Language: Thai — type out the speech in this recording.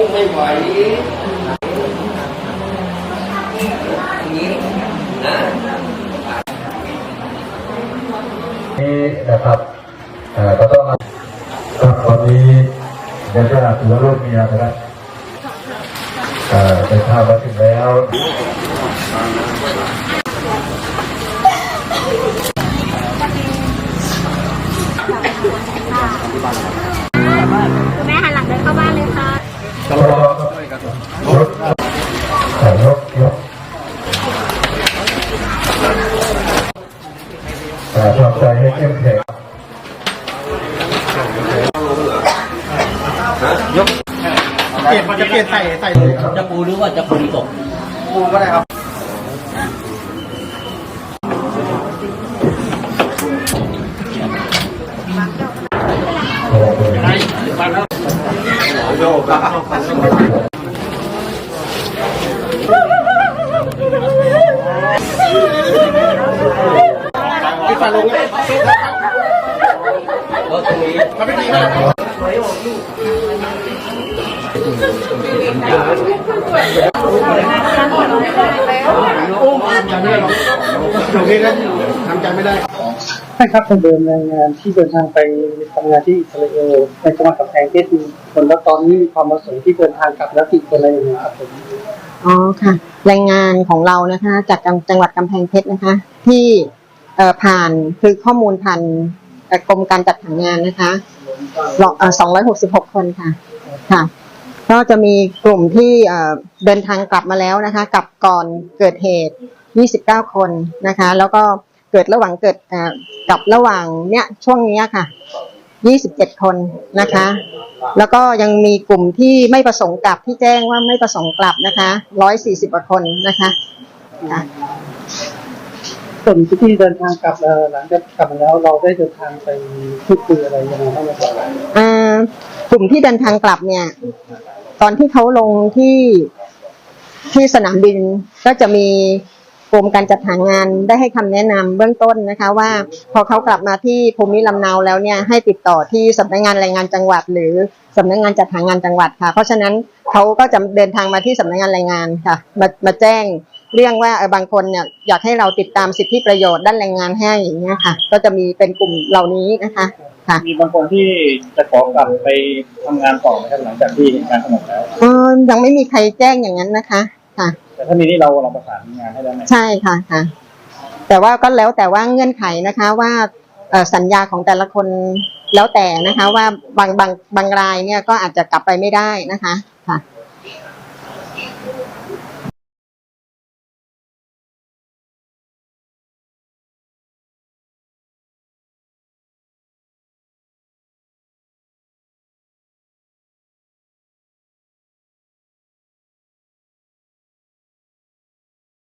พุ่งไม่ไหวนี้นะนี้นะครับก็ต้องครับตอนนี้เดี๋ยวจะถือว่าลูกเมียนะครับเอ่อเดินทางมาถึงแล้วแม่ ก็รถใส่ยกยกเอ่อทำใจให้เข้มแข็งเปลี่ยนจะเปลี่ยนใส่ใส่จะปูหรือว่าจะปูตกปูก็ได้ครับ โอ้โห ที่ฟันลงเลยรถตรงนี้มาไม่ดีมากจำไม่ได้หรอกตรงนี้ก็ทำใจไม่ได้ ใช่ครับผมเดินรายงานที่เดินทางไปทำงานที่อิสราเอลในจังหวัดกำแพงเพชรมีคนแล้วตอนนี้มีความประสงค์ที่เดินทางกลับแล้วกี่คนอะไรอย่างเงี้ยครับผมอ๋อค่ะแรงงานของเรานะคะจากจังหวัดกำแพงเพชรนะคะ ที่เอ่อผ่านคือข้อมูลผ่านกรมการจัดหางานนะคะสองร้อยหกสิบหกคนค่ะค่ะ ก็จะมีกลุ่มที่เอ่อเดินทางกลับมาแล้วนะคะ กลับก่อนเกิดเหตุ 29 คนนะคะ แล้วก็ เกิดระหว่างเกิดเอ่อกลับระหว่างเนี้ยช่วงเนี้ยค่ะ 27 คนนะคะ แล้วก็ยังมีกลุ่มที่ไม่ประสงค์กลับที่แจ้งว่าไม่ประสงค์กลับนะคะ 140กว่าคนนะคะค่ะส่วนที่เดินทางกลับเอ่อหลังจากกลับมาแล้วเราได้เดินทางไปพูดคุยอะไรยังไงบ้างไหมครับอ่ากลุ่มที่เดินทางกลับเนี่ย ตอนที่เขาลงที่ที่สนามบินก็จะมี กรมการจัดหางานได้ให้คำแนะนำเบื้องต้นนะคะว่า พอเขากลับมาที่ภูมิลำเนาแล้วเนี่ยให้ติดต่อที่สำนักงานแรงงานจังหวัด หรือสำนักงานจัดหางานจังหวัดค่ะ เพราะฉะนั้นเขาก็จะเดินทางมาที่สำนักงานแรงงานค่ะมามาแจ้งเรื่องว่าเออบางคนเนี่ยอยากให้เราติดตามสิทธิประโยชน์ด้านแรงงานให้อย่างเงี้ยค่ะ ก็จะมีเป็นกลุ่มเหล่านี้นะคะค่ะมีบางคนที่จะขอกลับไปทำงานต่อไหมครับหลังจากที่เหตุการณ์สงบแล้วเออยังไม่มีใครแจ้งอย่างนั้นนะคะค่ะ แต่ถ้ามีนี่เราเราประสานงานให้ได้ไหมใช่ค่ะค่ะ แต่ว่าก็แล้วแต่ว่าเงื่อนไขนะคะว่าสัญญาของแต่ละคนแล้วแต่นะคะ ว่าบางบางบางรายเนี่ยก็อาจจะกลับไปไม่ได้นะคะค่ะ